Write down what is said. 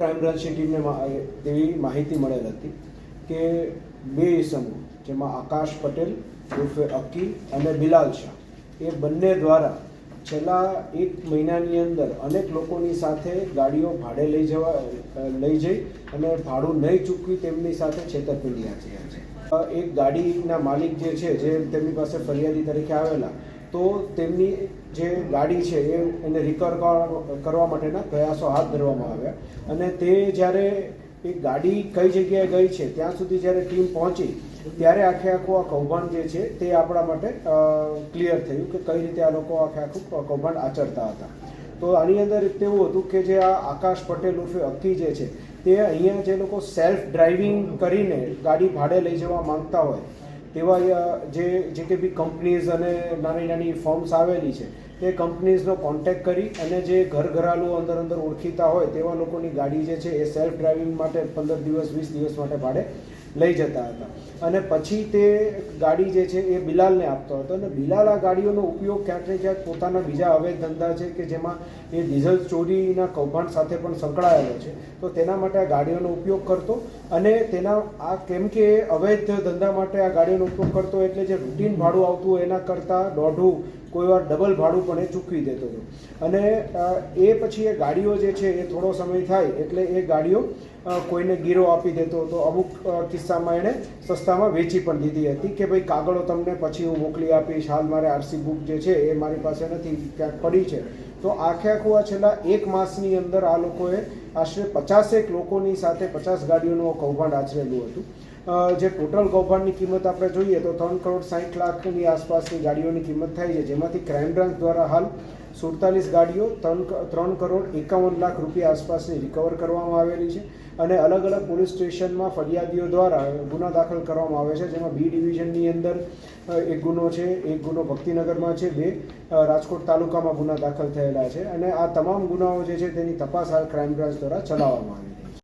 Crime બ્રાન્ચની ટીમને એવી માહિતી મળેલ હતી કે બે ઇસમો જેમાં આકાશ પટેલ ઉર્ફે અક્કી અને બિલાલ શાહ, એ બંને દ્વારા છેલ્લા એક મહિનાની અંદર અનેક લોકોની સાથે ગાડીઓ ભાડે લઈ જવા લઈ જઈ અને ભાડું નહીં ચૂકવી તેમની સાથે છેતરપિંડી આચર્યા છે. એક ગાડીના માલિક જે છે, જે તેમની પાસે ફરિયાદી તરીકે આવેલા તો તેમની જે ગાડી છે એ એને રિકવર કરવા માટેના પ્રયાસો હાથ ધરવામાં આવ્યા. અને તે જ્યારે એ ગાડી કઈ જગ્યાએ ગઈ છે, ત્યાં સુધી જ્યારે ટીમ પહોંચી, ત્યારે આખે આખું આ કૌભાંડ જે છે તે આપણા માટે ક્લિયર થયું કે કઈ રીતે આ લોકો આખે આખું કૌભાંડ આચરતા હતા. તો આની અંદર તેવું હતું કે જે આ આકાશ પટેલ ઉર્ફે અક્કી જે છે, તે અહીંયા જે લોકો સેલ્ફ ડ્રાઇવિંગ કરીને ગાડી ભાડે લઈ જવા માંગતા હોય તેવા જે જે કે બી કંપનીઝ અને નાની નાની ફર્મ્સ આવેલી છે, તે કંપનીઝનો કોન્ટેક કરી અને જે ઘર ઘરાલું અંદર અંદર ઓળખીતા હોય તેવા લોકોની ગાડી જે છે એ સેલ્ફ ડ્રાઇવિંગ માટે પંદર દિવસ, વીસ દિવસ માટે ભાડે લઈ જતા હતા. અને પછી તે ગાડી જે છે એ બિલાલને આપતો હતો અને બિલાલ આ ગાડીઓનો ઉપયોગ ક્યાંક ને ક્યાંક પોતાના બીજા હવે ધંધા છે કે જેમાં એ ડીઝલ ચોરીના કૌભાંડ સાથે પણ સંકળાયેલો છે. તો તેના માટે આ ગાડીઓનો ઉપયોગ કરતો અને તેના આ કેમ કે અવૈધ ધંધા માટે આ ગાડીઓનો ઉપયોગ કરતો એટલે જે રૂટીન ભાડું આવતું એના કરતાં દોઢું કોઈવાર ડબલ ભાડું પણ એ ચૂકવી દેતો હતો. અને એ પછી એ ગાડીઓ જે છે એ થોડો સમય થાય એટલે એ ગાડીઓ કોઈને ગીરો આપી દેતો હતો. અમુક કિસ્સામાં એણે સસ્તામાં વેચી પણ દીધી હતી કે ભાઈ કાગળો તમને પછી હું મોકલી આપીશ, હાલ મારે આરસી બુક જે છે એ મારી પાસે નથી, ક્યાંક પડી છે. તો આખે આખું આ છેલ્લા એક માસની અંદર આ લોકોએ આશરે પચાસેક લોકોની સાથે પચાસ ગાડીઓનું કૌભાંડ આચરેલું હતું. જે ટોટલ કૌભાંડની કિંમત આપણે જોઈએ તો ત્રણ કરોડ સાઠ લાખની આસપાસની ગાડીઓની કિંમત થાય છે, જેમાંથી ક્રાઇમ બ્રાન્ચ દ્વારા હાલ સુડતાલીસ ગાડીઓ ત્રણ ત્રણ કરોડ એકાવન લાખ રૂપિયા આસપાસની રિકવર કરવામાં આવેલી છે અને અલગ અલગ પોલીસ સ્ટેશનમાં ફરિયાદીઓ દ્વારા ગુના દાખલ કરવામાં આવે છે. જેમાં બી ડિવિઝનની અંદર એક ગુનો છે, એક ગુનો ભક્તિનગરમાં છે, બે રાજકોટ તાલુકામાં ગુના દાખલ થયેલા છે અને આ તમામ ગુનાઓ જે છે તેની તપાસ હાલ ક્રાઇમ બ્રાન્ચ દ્વારા ચલાવવામાં આવી છે.